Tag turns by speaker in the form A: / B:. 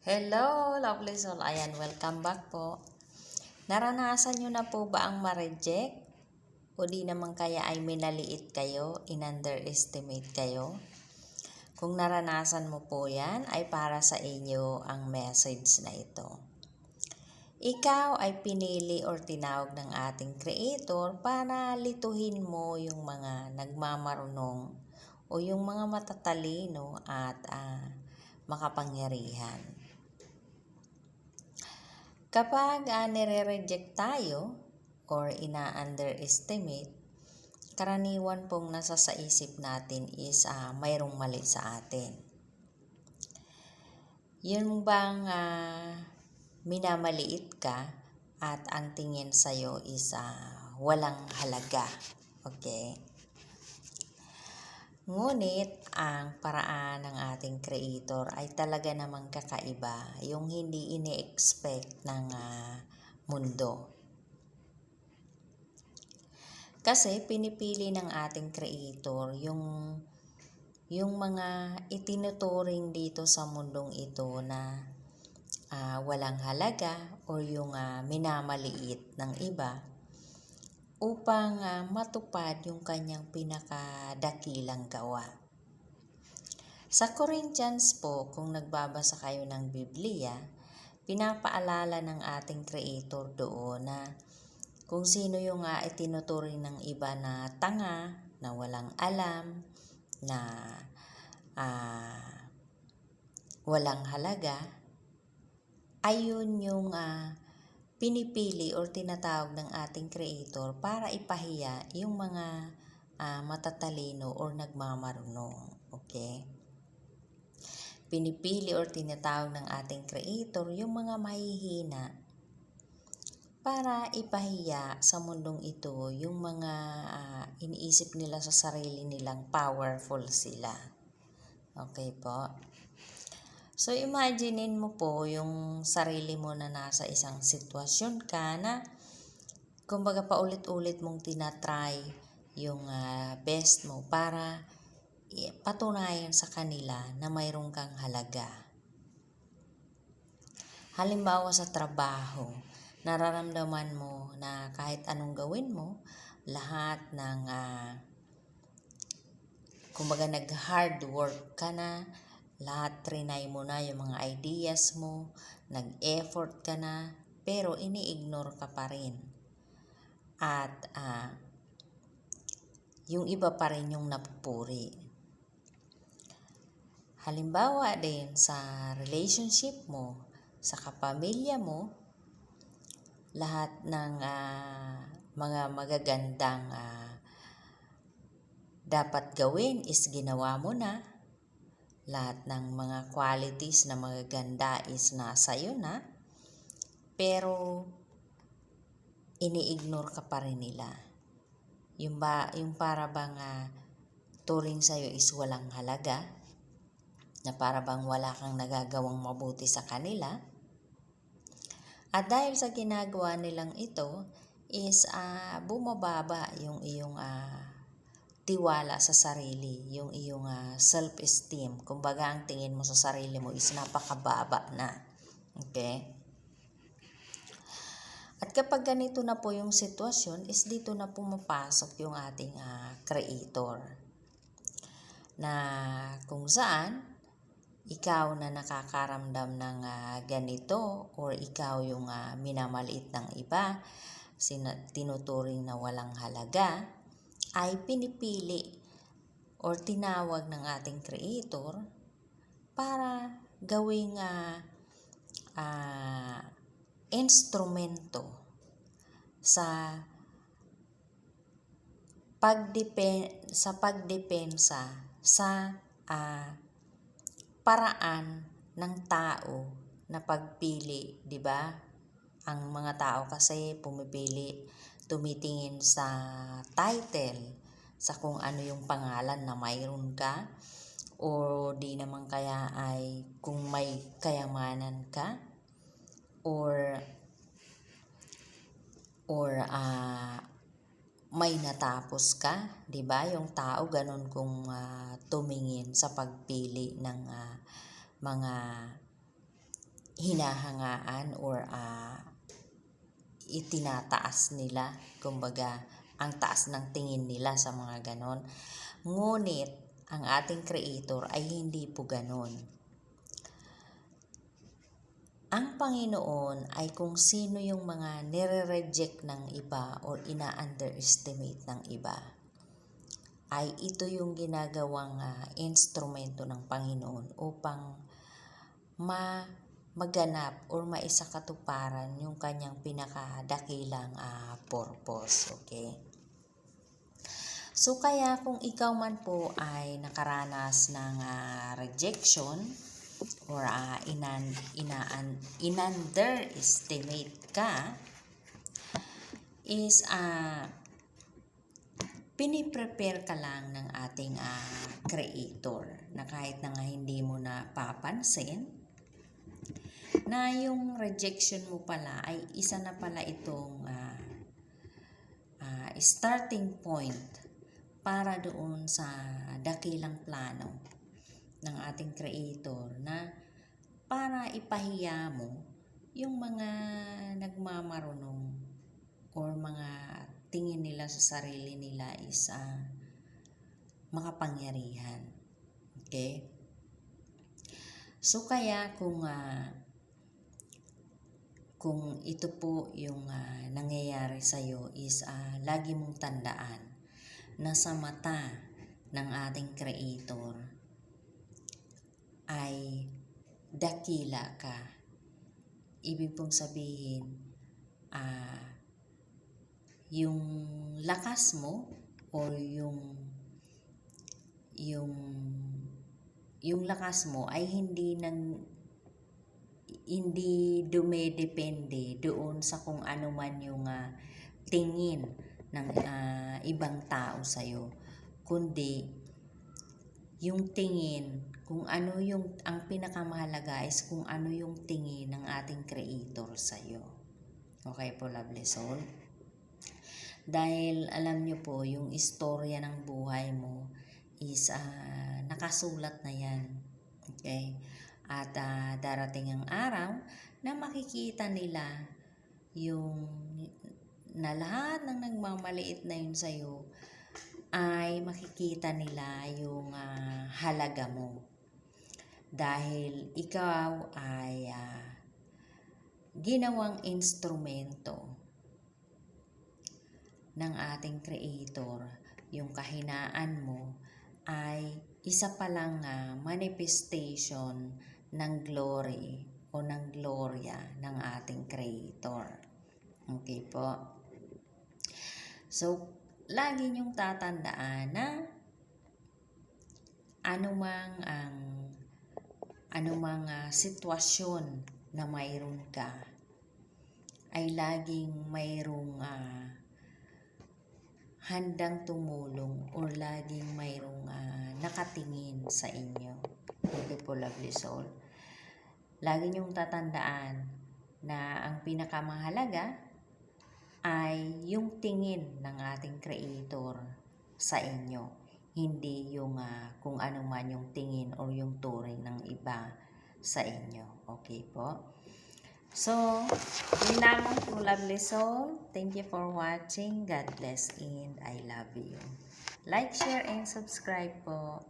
A: Hello, lovely soul. Ayan, welcome back po. Naranasan nyo na po ba ang ma-reject? O di naman kaya ay minaliit kayo, in-underestimate kayo? Kung naranasan mo po yan, ay para sa inyo ang message na ito. Ikaw ay pinili or tinawag ng ating creator para lituhin mo yung mga nagmamarunong o yung mga matatalino at ah, makapangyarihan. Kapag uh, nire-reject tayo or ina-underestimate, karaniwan pong nasa sa isip natin is ah, mayroong mali sa atin. Yun bang ah, minamaliit ka at ang tingin sa'yo is ah, walang halaga. Okay? Ngunit ang paraan ng ating creator ay talaga namang kakaiba, yung hindi ini-expect ng ah, mundo. Kasi pinipili ng ating creator yung yung mga itinuturing dito sa mundong ito na ah, walang halaga o yung ah, minamaliit ng iba upang ah, matupad yung kanyang pinakadakilang gawa. Sa Corinthians po, kung nagbabasa kayo ng Biblia, pinapaalala ng ating Creator doon na kung sino yung uh, itinuturing ng iba na tanga, na walang alam, na uh, walang halaga, ayun yung uh, pinipili or tinatawag ng ating creator para ipahiya yung mga uh, matatalino or nagmamarunong. Okay? Pinipili or tinatawag ng ating creator yung mga mahihina para ipahiya sa mundong ito yung mga uh, iniisip nila sa sarili nilang powerful sila. Okay po? So, imaginein mo po yung sarili mo na nasa isang sitwasyon ka na kumbaga paulit-ulit mong tinatry yung uh, best mo para patunayan sa kanila na mayroon kang halaga. Halimbawa sa trabaho, nararamdaman mo na kahit anong gawin mo, lahat ng uh, kumbaga nag-hard work ka na, lahat trinay mo na yung mga ideas mo, nag-effort ka na, pero ini-ignore ka pa rin. At uh, yung iba pa rin yung napupuri. Halimbawa din sa relationship mo, sa kapamilya mo, lahat ng uh, mga magagandang uh, dapat gawin is ginawa mo na lahat ng mga qualities na magaganda is nasa iyo na, pero ini-ignore ka pa rin nila. Yung, ba, yung para bang uh, turing sa'yo is walang halaga, na para bang wala kang nagagawang mabuti sa kanila. At dahil sa ginagawa nilang ito, is uh, bumababa yung iyong uh, tiwala sa sarili, yung iyong uh, self-esteem. Kumbaga, ang tingin mo sa sarili mo is napakababa na. Okay? At kapag ganito na po yung sitwasyon, is dito na pumapasok yung ating uh, creator. Na kung saan, ikaw na nakakaramdam ng uh, ganito or ikaw yung uh, minamaliit ng iba, tinuturing na walang halaga, ay pinipili or tinawag ng ating creator para gawing uh, uh, instrumento sa pagdepen sa pagdepensa sa uh, paraan ng tao na pagpili, 'di ba? Ang mga tao kasi pumipili tumitingin sa title, sa kung ano yung pangalan na mayroon ka, o di naman kaya ay kung may kayamanan ka, or or uh, may natapos ka, 'di ba? Yung tao ganun kung uh, tumingin sa pagpili ng uh, mga hinahangaan or ah, itinataas nila. Kumbaga, ang taas ng tingin nila sa mga ganon. Ngunit, ang ating creator ay hindi po ganon. Ang Panginoon ay kung sino yung mga nire-reject ng iba or ina-underestimate ng iba ay ito yung ginagawang ah, instrumento ng Panginoon upang ma maganap or maisakatuparan yung kanyang pinakadakilang ah, purpose. Okay? So kaya kung ikaw man po ay nakaranas ng ah, rejection or uh, inan, inaan, in-underestimate ka is ah piniprepare ka lang ng ating ah, creator na kahit na nga hindi mo na papansin na yung rejection mo pala ay isa na pala itong ah, ah, starting point para doon sa dakilang plano ng ating creator na para ipahiya mo yung mga nagmamarunong or mga tingin nila sa sarili nila is ah, makapangyarihan. Okay? So kaya kung ah, kung ito po yung ah, nangyayari sa iyo is ah, lagi mong tandaan na sa mata ng ating creator ay dakila ka. Ibig pong sabihin, ah, yung lakas mo or yung yung yung lakas mo ay hindi nang hindi dumedepende doon sa kung ano man yung ah, tingin ng ah, ibang tao sa iyo kundi yung tingin kung ano yung ang pinakamahalaga is kung ano yung tingin ng ating creator sa iyo okay po lovely soul dahil alam niyo po, yung istorya ng buhay mo is ah, nakasulat na yan. Okay? At ah, darating ang araw na makikita nila yung na lahat ng nagmamaliit na yun sa'yo ay makikita nila yung ah, halaga mo. Dahil ikaw ay ah, ginawang instrumento ng ating Creator, yung kahinaan mo ay isa pa lang nga manifestation ng glory o ng gloria ng ating Creator. Okay po? So, lagi niyong tatandaan na anumang ang anumang ah, sitwasyon na mayroon ka ay laging mayroong ah, handang tumulong or laging mayroong ah, nakatingin sa inyo. Po, lovely soul. Lagi niyong tatandaan na ang pinakamahalaga ay yung tingin ng ating creator sa inyo. Hindi yung ah, kung ano man yung tingin or yung turing ng iba sa inyo. Okay po? So, yun lamang po, lovely soul. Thank you for watching. God bless and I love you. Like, share, and subscribe po.